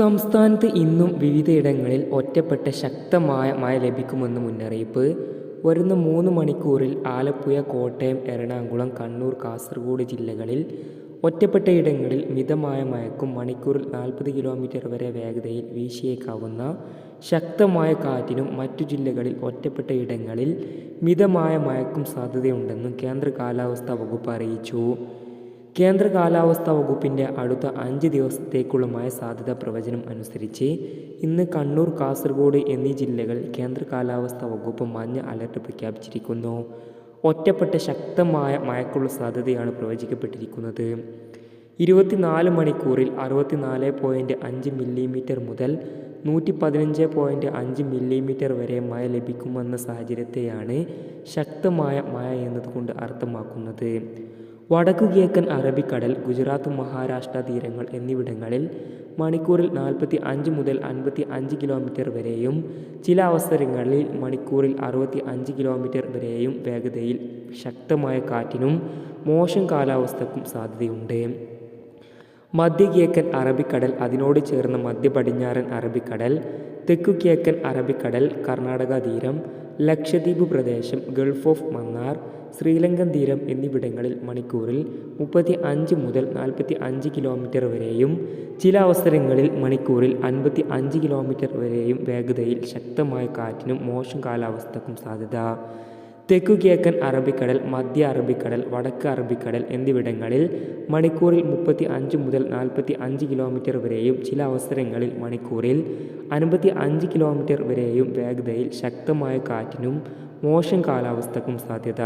സംസ്ഥാനത്ത് ഇന്നും വിവിധയിടങ്ങളിൽ ഒറ്റപ്പെട്ട ശക്തമായ മഴ ലഭിക്കുമെന്ന് മുന്നറിയിപ്പ്. വരുന്ന മൂന്ന് മണിക്കൂറിൽ ആലപ്പുഴ കോട്ടയം എറണാകുളം കണ്ണൂർ കാസർഗോഡ് ജില്ലകളിൽ ഒറ്റപ്പെട്ട ഇടങ്ങളിൽ മിതമായ മഴക്കും മണിക്കൂറിൽ നാൽപ്പത് കിലോമീറ്റർ വരെ വേഗതയിൽ വീശിയേക്കാവുന്ന ശക്തമായ കാറ്റിനും മറ്റു ജില്ലകളിൽ ഒറ്റപ്പെട്ട ഇടങ്ങളിൽ മിതമായ മഴക്കും സാധ്യതയുണ്ടെന്നും കേന്ദ്ര കാലാവസ്ഥാ വകുപ്പ് അറിയിച്ചു. കേന്ദ്ര കാലാവസ്ഥാ വകുപ്പിന്റെ അടുത്ത അഞ്ച് ദിവസത്തേക്കുള്ള മഴ സാധ്യതാ പ്രവചനം അനുസരിച്ച് ഇന്ന് കണ്ണൂർ കാസർഗോഡ് എന്നീ ജില്ലകൾ കേന്ദ്ര കാലാവസ്ഥാ വകുപ്പ് മഞ്ഞ അലർട്ട് പ്രഖ്യാപിച്ചിരിക്കുന്നു. ഒറ്റപ്പെട്ട ശക്തമായ മഴക്കുള്ള സാധ്യതയാണ് പ്രവചിക്കപ്പെട്ടിരിക്കുന്നത്. ഇരുപത്തിനാല് മണിക്കൂറിൽ അറുപത്തിനാല് പോയിന്റ് അഞ്ച് മില്ലിമീറ്റർ മുതൽ നൂറ്റി പതിനഞ്ച് പോയിന്റ് അഞ്ച് മില്ലിമീറ്റർ വരെ മഴ ലഭിക്കുമെന്ന സാഹചര്യത്തെയാണ് ശക്തമായ മഴ എന്നതുകൊണ്ട് അർത്ഥമാക്കുന്നത്. വടക്കു കിഴക്കൻ അറബിക്കടൽ ഗുജറാത്ത് മഹാരാഷ്ട്ര തീരങ്ങൾ എന്നിവിടങ്ങളിൽ മണിക്കൂറിൽ നാൽപ്പത്തി അഞ്ച് മുതൽ അൻപത്തി അഞ്ച് കിലോമീറ്റർ വരെയും ചില അവസരങ്ങളിൽ മണിക്കൂറിൽ അറുപത്തി അഞ്ച് കിലോമീറ്റർ വരെയും വേഗതയിൽ ശക്തമായ കാറ്റിനും മോശം കാലാവസ്ഥക്കും സാധ്യതയുണ്ട്. മധ്യ കിഴക്കൻ അറബിക്കടൽ അതിനോട് ചേർന്ന മധ്യ പടിഞ്ഞാറൻ അറബിക്കടൽ തെക്കു കിഴക്കൻ അറബിക്കടൽ കർണാടക തീരം ലക്ഷദ്വീപ് പ്രദേശം ഗൾഫ് ഓഫ് മന്നാർ ശ്രീലങ്കൻ തീരം എന്നിവിടങ്ങളിൽ മണിക്കൂറിൽ മുപ്പത്തി അഞ്ച് മുതൽ നാൽപ്പത്തി അഞ്ച് കിലോമീറ്റർ വരെയും ചില അവസരങ്ങളിൽ മണിക്കൂറിൽ അൻപത്തി അഞ്ച് കിലോമീറ്റർ വരെയും വേഗതയിൽ ശക്തമായ കാറ്റിനും മോശം കാലാവസ്ഥക്കും സാധ്യത. തെക്കു കിഴക്കൻ അറബിക്കടൽ മധ്യ അറബിക്കടൽ വടക്ക് അറബിക്കടൽ എന്നിവിടങ്ങളിൽ മണിക്കൂറിൽ മുപ്പത്തി അഞ്ച് മുതൽ നാൽപ്പത്തി അഞ്ച് കിലോമീറ്റർ വരെയും ചില അവസരങ്ങളിൽ മണിക്കൂറിൽ അൻപത്തി അഞ്ച് കിലോമീറ്റർ വരെയും വേഗതയിൽ ശക്തമായ കാറ്റിനും മോശം കാലാവസ്ഥക്കും സാധ്യത.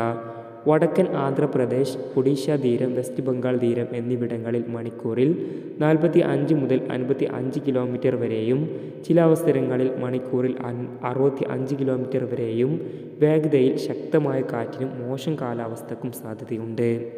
വടക്കൻ ആന്ധ്രാപ്രദേശ് ഒഡീഷ തീരം വെസ്റ്റ് ബംഗാൾ തീരം എന്നിവിടങ്ങളിൽ മണിക്കൂറിൽ നാൽപ്പത്തി അഞ്ച് മുതൽ അൻപത്തി അഞ്ച് കിലോമീറ്റർ വരെയും ചില അവസരങ്ങളിൽ മണിക്കൂറിൽ അൻ അറുപത്തി അഞ്ച് കിലോമീറ്റർ വരെയും വേഗതയിൽ ശക്തമായ കാറ്റിനും മോശം കാലാവസ്ഥക്കും സാധ്യതയുണ്ട്.